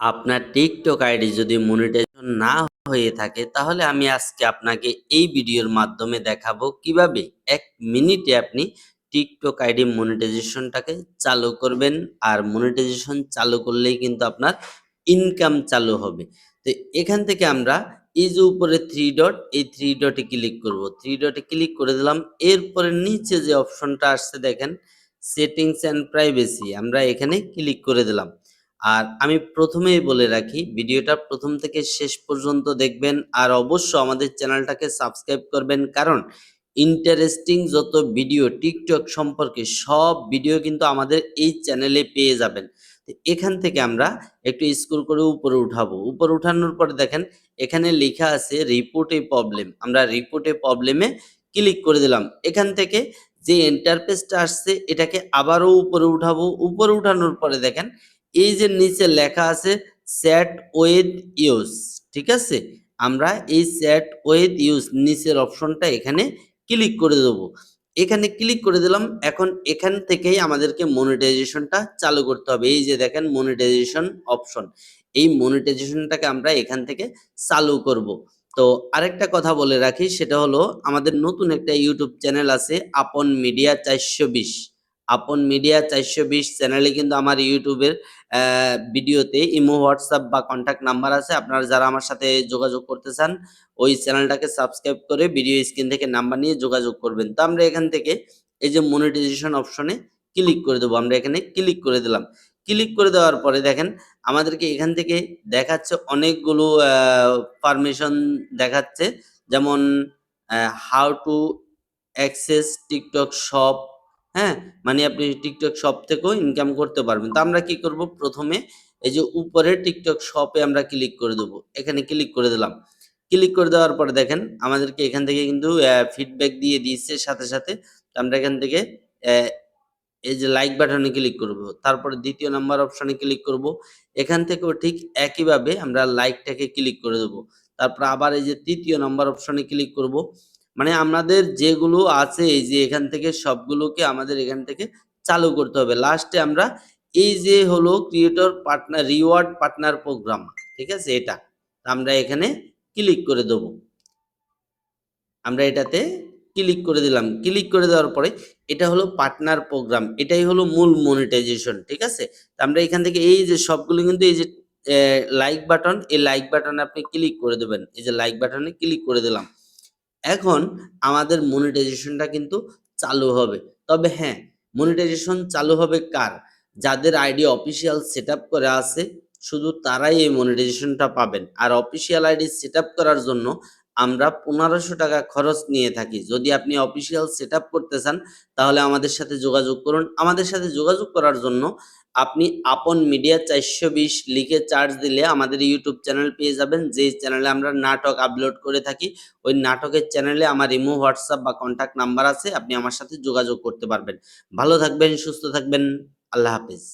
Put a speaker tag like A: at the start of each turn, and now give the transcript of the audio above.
A: আপনার TikTok ID যদি monetization না হয়ে থাকে, তাহলে আমি আজকে আপনাকে এই ভিডিওর মাধ্যমে দেখাবো কীভাবে এক মিনিটে আপনি টিকটক আইডি মনিটাইজেশনটাকে চালু করবেন। আর মনিটাইজেশন চালু করলেই কিন্তু আপনার ইনকাম চালু হবে। তো এখান থেকে আমরা এই যে উপরে থ্রি ডট এই থ্রি ডটে ক্লিক করব। থ্রি ডটে ক্লিক করে দিলাম। এরপরে নিচে যে অপশনটা আসছে দেখেন সেটিংস অ্যান্ড প্রাইভেসি আমরা এখানে ক্লিক করে দিলাম। আর আমি প্রথমেই বলে রাখি, ভিডিওটা প্রথম থেকে শেষ পর্যন্ত দেখবেন আর অবশ্য আমাদের চ্যানেলটাকে সাবস্ক্রাইব করবেন কারণ ইন্টারেস্টিং যত ভিডিও টিকটক সম্পর্কে সব ভিডিও কিন্তু আমাদের এই চ্যানেলে পেয়ে যাবেন। এখান থেকে আমরা একটু স্ক্রল করে উপরে উঠাবো। উপরে উঠানোর পরে দেখেন, এখানে লেখা আছে রিপোর্ট প্রবলেম আমরা রিপোর্টে প্রবলেমে ক্লিক করে দিলাম। এখান থেকে যে ইন্টারফেসটা আসছে, এটাকে আবারও উপরে উঠাবো। উপরে উঠানোর পরে দেখেন এই যে নিচে লেখা আছে স্যাট ওয়েদ ইউজ ঠিক আছে? আমরা এই স্যাট ওয়েদ ইউজ নিচের অপশনটা এখানে ক্লিক করে দেবো। এখানে ক্লিক করে দিলাম, এখন এখান থেকেই আমাদেরকে মনিটাইজেশনটা চালু করতে হবে। এই যে দেখেন মনিটাইজেশন অপশন এই মনিটাইজেশনটাকে আমরা এখান থেকে চালু করব। তো আরেকটা কথা বলে রাখি, সেটা হলো আমাদের নতুন একটা ইউটিউব চ্যানেল আছে আপন মিডিয়া চারশো বিশ। আপন মিডিয়া চারশো বিশ চ্যানেলে কিন্তু আমার ইউটিউবের ভিডিওতে ইমো, হোয়াটসঅ্যাপ বা কন্ট্যাক্ট নাম্বার আছে। আপনারা যারা আমার সাথে যোগাযোগ করতে চান, ওই চ্যানেলটাকে সাবস্ক্রাইব করে ভিডিও স্ক্রিন থেকে নাম্বার নিয়ে যোগাযোগ করবেন। তো আমরা এখান থেকে এই যে মনিটাইজেশন অপশনে ক্লিক করে দেবো। আমরা এখানে ক্লিক করে দিলাম। ক্লিক করে দেওয়ার পরে দেখেন, আমাদেরকে এখান থেকে দেখাচ্ছে অনেকগুলো পারমিশন দেখাচ্ছে। যেমন how to access TikTok shop হ্যাঁ? মানে আপনি টিকটক শপ থেকেও ইনকাম করতে পারবেন। তো আমরা কি করব? প্রথমে এই যে উপরে টিকটক শপে আমরা ক্লিক করে দেবো। এখানে ক্লিক করে দিলাম। ক্লিক করে দেওয়ার পরে দেখেন, আমাদেরকে এখান থেকে কিন্তু ফিডব্যাক দিয়ে দিচ্ছে সাথে সাথে আমরা এখান থেকে এই যে লাইক বাটনে ক্লিক করব। তারপরে দ্বিতীয় নাম্বার অপশনে ক্লিক করব। এখান থেকেও ঠিক একইভাবে আমরা লাইকটাকে ক্লিক করে দেবো। তারপর আবার এই যে তৃতীয় নাম্বার অপশনে ক্লিক করব। মানে আমাদের যেগুলো আছে, এই যে এখান থেকে সবগুলোকে আমাদের এখান থেকে চালু করতে হবে। লাস্টে আমরা এই যে হলো creator partner reward partner program ঠিক আছে? এটা আমরা এখানে ক্লিক করে দেব। আমরা এটাতে ক্লিক করে দিলাম। ক্লিক করে দেওয়ার পরে এটা হলো পার্টনার প্রোগ্রাম এটাই হলো মূল মনিটাইজেশন ঠিক আছে? আমরা এখান থেকে এই যে সবগুলো কিন্তু এই যে লাইক বাটন এই লাইক বাটনে আপনি ক্লিক করে দেবেন। এই যে লাইক বাটনে ক্লিক করে দিলাম। এখন আমাদের মনিটাইজেশনটা কিন্তু চালু হবে। তবে হ্যাঁ মনিটাইজেশন চালু হবে কার? যাদের আইডি অফিসিয়াল সেট আপ করে আছে, শুধু তারাই এই মনিটাইজেশনটা পাবেন। আর অফিসিয়াল আইডি সেট আপ করার জন্য আমরা পনেরোশো টাকা খরচ নিয়ে থাকি। যদি আপনি অফিসিয়াল সেট করতে চান, তাহলে আমাদের সাথে যোগাযোগ করুন। আমাদের সাথে যোগাযোগ করার জন্য আপনি আপন মিডিয়া চারশো বিশ লিখে চার্জ দিলে আমাদের ইউটিউব চ্যানেল পেয়ে যাবেন। যে চ্যানেলে আমরা নাটক আপলোড করে থাকি, ওই নাটকের চ্যানেলে আমার ইমো হোয়াটসঅ্যাপ বা কন্ট্যাক্ট নাম্বার আছে, আপনি আমার সাথে যোগাযোগ করতে পারবেন। ভালো থাকবেন, সুস্থ থাকবেন, আল্লাহ হাফিজ।